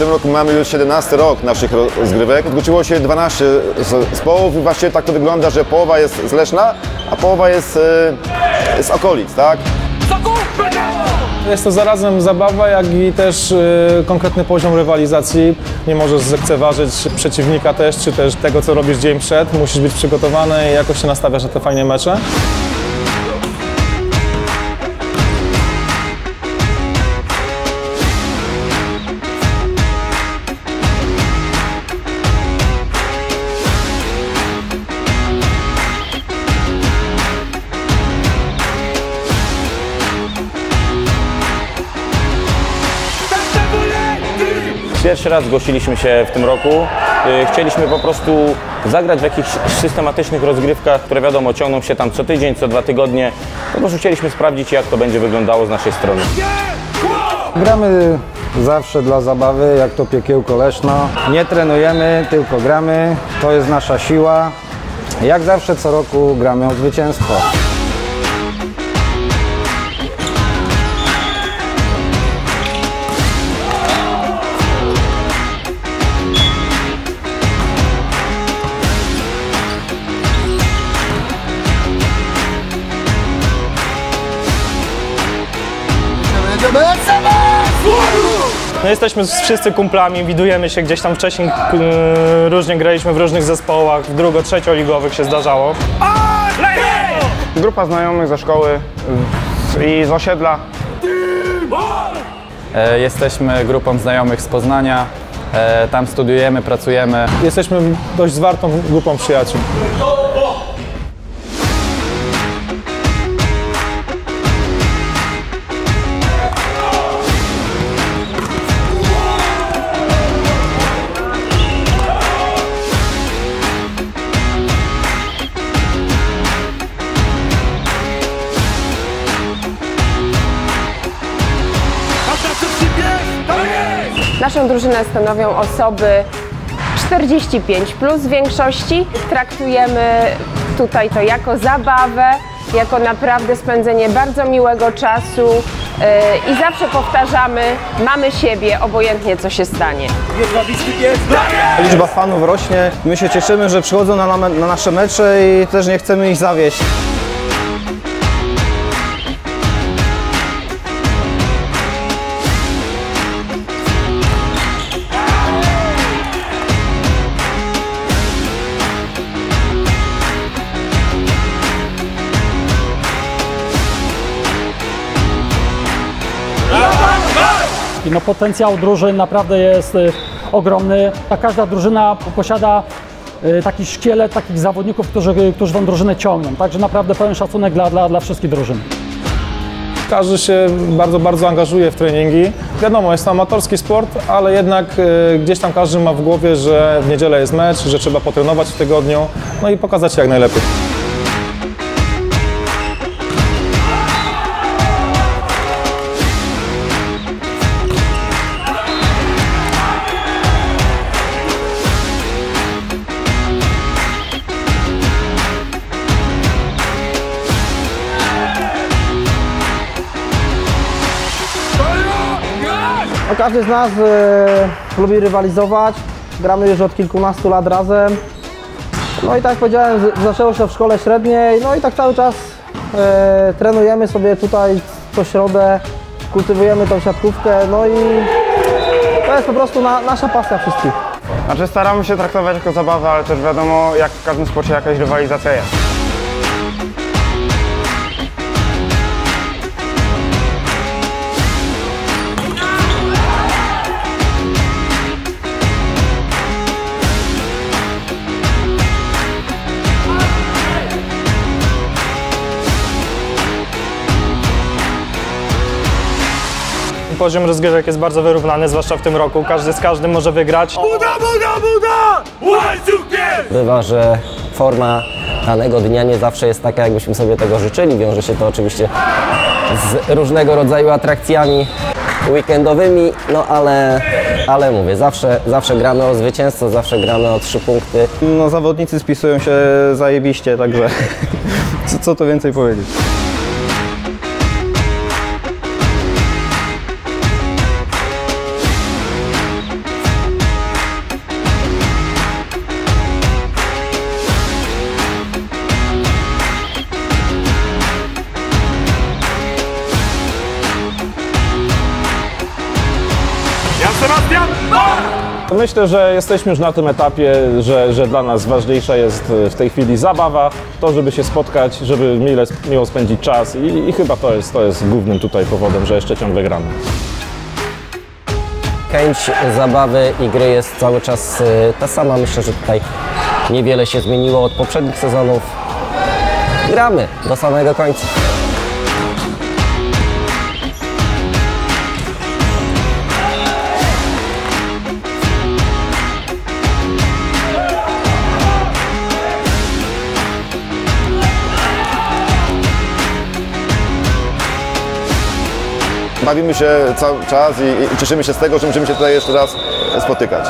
tym roku mamy już 17 rok naszych rozgrywek. Zgłosiło się 12 z- zespołów i właściwie tak to wygląda, że połowa jest z Leszna, a połowa jest e, z okolic, tak? Jest to zarazem zabawa, jak i też y, konkretny poziom rywalizacji. Nie możesz zlekceważyć przeciwnika też, czy też tego, co robisz dzień przed. Musisz być przygotowany i jakoś się nastawiasz na te fajne mecze. Pierwszy raz zgłosiliśmy się w tym roku. Y, Chcieliśmy po prostu zagrać w jakichś systematycznych rozgrywkach, które wiadomo ciągną się tam co tydzień, co dwa tygodnie. Po prostu chcieliśmy sprawdzić, jak to będzie wyglądało z naszej strony. Gramy zawsze dla zabawy, jak to piekiełko leszno. Nie trenujemy, tylko gramy. To jest nasza siła. Jak zawsze co roku gramy o zwycięstwo. No jesteśmy wszyscy kumplami, widujemy się gdzieś tam wcześniej, y, różnie graliśmy w różnych zespołach, w drugo, trzecioligowych się zdarzało. Grupa znajomych ze szkoły i z osiedla. E, Jesteśmy grupą znajomych z Poznania. E, Tam studiujemy, pracujemy. Jesteśmy dość zwartą grupą przyjaciół. Naszą drużynę stanowią osoby 45 plus w większości. Traktujemy tutaj to jako zabawę, jako naprawdę spędzenie bardzo miłego czasu yy, i zawsze powtarzamy, mamy siebie, obojętnie co się stanie. Liczba fanów rośnie. My się cieszymy, że przychodzą na, na nasze mecze i też nie chcemy ich zawieść. No, potencjał drużyn naprawdę jest y, ogromny. Każda drużyna posiada y, taki szkielet takich zawodników, którzy, którzy tą drużynę ciągną. Także naprawdę pełen szacunek dla, dla, dla wszystkich drużyn. Każdy się bardzo, bardzo angażuje w treningi. Wiadomo, jest to amatorski sport, ale jednak y, gdzieś tam każdy ma w głowie, że w niedzielę jest mecz, że trzeba potrenować w tygodniu, no i pokazać się jak najlepiej. No, każdy z nas e, lubi rywalizować. Gramy już od kilkunastu lat razem. No i tak jak powiedziałem, zaczęło się w szkole średniej, no i tak cały czas e, trenujemy sobie tutaj co środę, kultywujemy tą siatkówkę, no i to jest po prostu na, nasza pasja wszystkich. Znaczy staramy się traktować jako zabawę, ale też wiadomo, jak w każdym sporcie jakaś rywalizacja jest. Poziom rozgrywek jest bardzo wyrównany, zwłaszcza w tym roku. Każdy z każdym może wygrać. Bywa, że forma danego dnia nie zawsze jest taka, jakbyśmy sobie tego życzyli. Wiąże się to oczywiście z różnego rodzaju atrakcjami weekendowymi, no ale, ale mówię, zawsze, zawsze gramy o zwycięstwo, zawsze gramy o trzy punkty. No zawodnicy spisują się zajebiście, także co, co to więcej powiedzieć. Myślę, że jesteśmy już na tym etapie, że, że dla nas ważniejsza jest w tej chwili zabawa, to żeby się spotkać, żeby mile, miło spędzić czas i, i chyba to jest, to jest głównym tutaj powodem, że jeszcze ciągle gramy. Chęć zabawy i gry jest cały czas y, ta sama. Myślę, że tutaj niewiele się zmieniło od poprzednich sezonów. Gramy do samego końca. Bawimy się cały czas i, i cieszymy się z tego, że możemy się tutaj jeszcze raz spotykać.